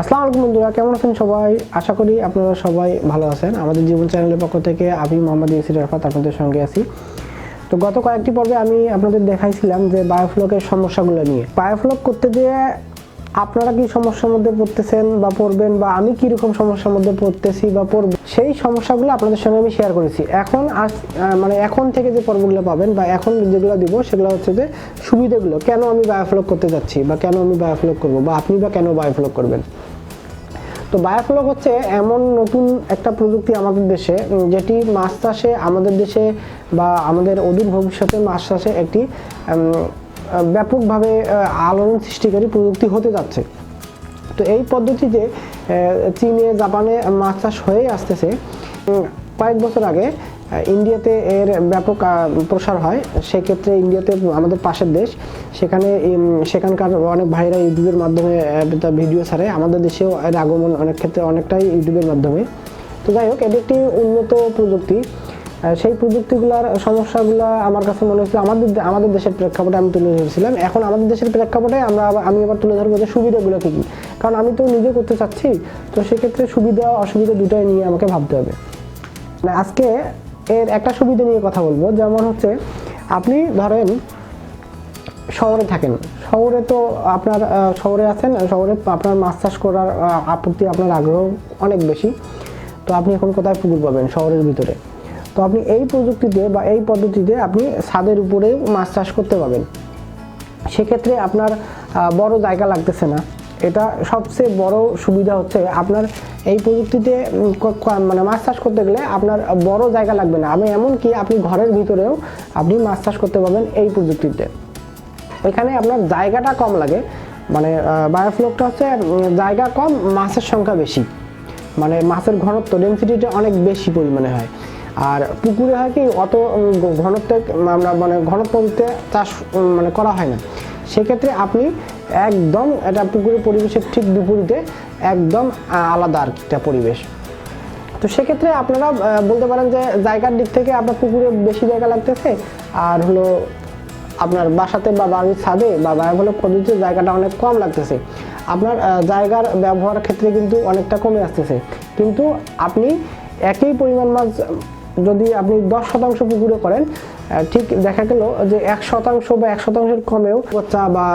আসসালামু আলাইকুম বন্ধুরা, কেমন আছেন সবাই? আশা করি আপনারা সবাই ভালো আছেন। আমাদের জীবন চ্যানেলের পক্ষ থেকে আমি মোহাম্মদ ইয়াসির রফাত আপনাদের সঙ্গে আছি। তো গত কয়েকটি পর্বে আমি আপনাদের দেখাইছিলাম যে বায়োফ্লকের সমস্যাগুলো নিয়ে। বায়োফ্লক করতে গিয়ে আপনারা কি সমস্যার মধ্যে পড়তেছেন বা পড়বেন বা আমি কীরকম সমস্যার মধ্যে পড়তেছি বা পড়ব সেই সমস্যাগুলো আপনাদের সঙ্গে আমি শেয়ার করেছি। এখন আহ, মানে এখন থেকে যে পর্বগুলো পাবেন বা এখন যেগুলো দিব সেগুলো হচ্ছে যে সুবিধাগুলো কেন আমি বায়োফ্লক করতে যাচ্ছি বা কেন আমি বায়োফ্লক করব বা আপনি বা কেন বায়োফ্লক করবেন? তো বায়োফ্লক হচ্ছে এমন নতুন একটা প্রযুক্তি আমাদের দেশে যেটি মাছ চাষে আমাদের দেশে বা আমাদের অদূর ভবিষ্যতে মাছ চাষে একটি ব্যাপকভাবে আলোড়ন সৃষ্টিকারী প্রযুক্তি হতে যাচ্ছে। তো এই পদ্ধতিতে চীনে, জাপানে মাছ চাষ হয়েই আসতেছে কয়েক বছর আগে ইন্ডিয়াতে এর ব্যাপক প্রসার হয়। সেক্ষেত্রে ইন্ডিয়াতে আমাদের পাশের দেশ, সেখানে সেখানকার অনেক ভাইরা ইউটিউবের মাধ্যমে ভিডিও ছাড়ে। আমাদের দেশেও এর আগমন অনেক ক্ষেত্রে অনেকটাই ইউটিউবের মাধ্যমে। তো যাই হোক, এটি একটি উন্নত প্রযুক্তি। সেই প্রযুক্তিগুলোর সমস্যাগুলো আমার কাছে মনে হয়েছিল। আমাদের আমাদের দেশের প্রেক্ষাপটে আমি তুলে ধরেছিলাম। এখন আমাদের দেশের প্রেক্ষাপটে আমরা আমি আবার তুলে ধরবো যে সুবিধাগুলো কী কী। কারণ আমি তো নিজে করতে চাচ্ছি, তো সেক্ষেত্রে সুবিধা, অসুবিধা দুটাই নিয়ে আমাকে ভাবতে হবে। মানে আজকে এর একটা সুবিধা নিয়ে কথা বলব, যেমন হচ্ছে আপনি ধরেন শহরে থাকেন। শহরে তো আপনার শহরে আছেন, শহরে আপনার মাছ চাষ করার প্রতি আপনার আগ্রহ অনেক বেশি। তো আপনি এখন কোথায় পুকুর পাবেন শহরের ভিতরে? তো আপনি এই প্রযুক্তিতে বা এই পদ্ধতিতে আপনি ছাদের উপরে মাছ চাষ করতে পারবেন। সেক্ষেত্রে আপনার বড় জায়গা লাগতেছে না। এটা সবচেয়ে বড় সুবিধা হচ্ছে আপনার এই প্রযুক্তিতে মানে মাছ চাষ করতে গেলে আপনার বড় জায়গা লাগবে না। আমি এমনকি আপনি ঘরের ভিতরেও আপনি মাছ চাষ করতে পারবেন এই প্রযুক্তিতে। এখানে আপনার জায়গাটা কম লাগে মানে বায়োফ্লকটা হচ্ছে জায়গা কম, মাছের সংখ্যা বেশি। মানে মাছের ঘনত্ব ডেন্সিটিটা অনেক বেশি পরিমাণে হয়। আর পুকুরে হয় কি, অত ঘনত্বে, আমরা মানে ঘনত্বতে চাষ মানে করা হয় না। সেক্ষেত্রে আপনি একদম এটা পুকুরের পরিবেশের ঠিক বিপরীতে একদম আলাদা আর একটা পরিবেশ। তো সেক্ষেত্রে আপনারা বলতে পারেন যে জায়গার দিক থেকে আপনার পুকুরে বেশি জায়গা লাগতেছে, আর হলো আপনার বাসাতে বা বাড়ির ছাদে বা বায়োফ্লক পদ্ধতিতে জায়গাটা অনেক কম লাগতেছে। আপনার জায়গার ব্যবহার ক্ষেত্রে কিন্তু অনেকটা কমে আসতেছে। কিন্তু আপনি একই পরিমাণ মাছ যদি আপনি দশ শতাংশ পুকুরে করেন ঠিক দেখা গেল যে এক শতাংশ বা এক শতাংশের কমেও বাচ্চা বা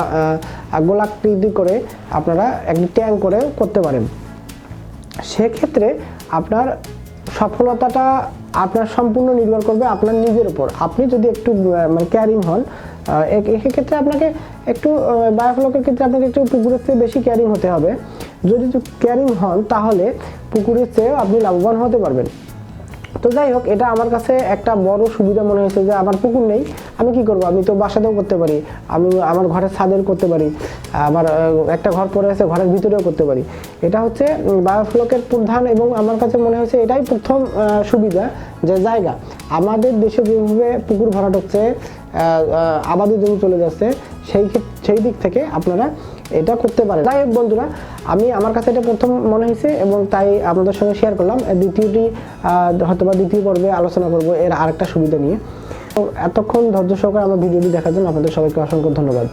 গোলাকৃতি করে আপনারা একটি ট্যাঙ্ক করে করতে পারেন। সেক্ষেত্রে আপনার সফলতাটা আপনার সম্পূর্ণ নির্ভর করবে আপনার নিজের উপর। আপনি যদি একটু মানে ক্যারিং হন এক্ষেত্রে আপনাকে একটু বায়োফ্লকের ক্ষেত্রে আপনাকে একটু পুকুরের চেয়ে বেশি ক্যারিং হতে হবে। যদি ক্যারিং হন, তাহলে পুকুরের চেয়েও আপনি লাভবান হতে পারবেন। তো যাই হোক, এটা আমার কাছে একটা বড় সুবিধা মনে হয়েছে যে আমার পুকুর নেই, আমি কি করব? আমি তো বাসাতেও করতে পারি, আমি আমার ঘরের ছাদের করতে পারি, আমার একটা ঘর পরে আছে, ঘরের ভিতরেও করতে পারি। এটা হচ্ছে বায়োফ্লকের প্রধান এবং আমার কাছে মনে হয়েছে এটাই প্রথম সুবিধা যে জায়গা। আমাদের দেশে যেভাবে পুকুর ভরাট হচ্ছে আবাদি জমি চলে যাচ্ছে, সেই সেই দিক থেকে আপনারা এটা করতে পারে। হোক বন্ধুরা, আমি আমার কাছে এটা প্রথম মনে হয়েছে এবং তাই আপনাদের সঙ্গে শেয়ার করলাম। দ্বিতীয়টি হয়তো বা দ্বিতীয় পর্বে আলোচনা করব এর আরেকটা সুবিধা নিয়ে। এতক্ষণ ধৈর্য সহকারে আমার ভিডিওটি দেখার জন্য আপনাদের সবাইকে অসংখ্য ধন্যবাদ।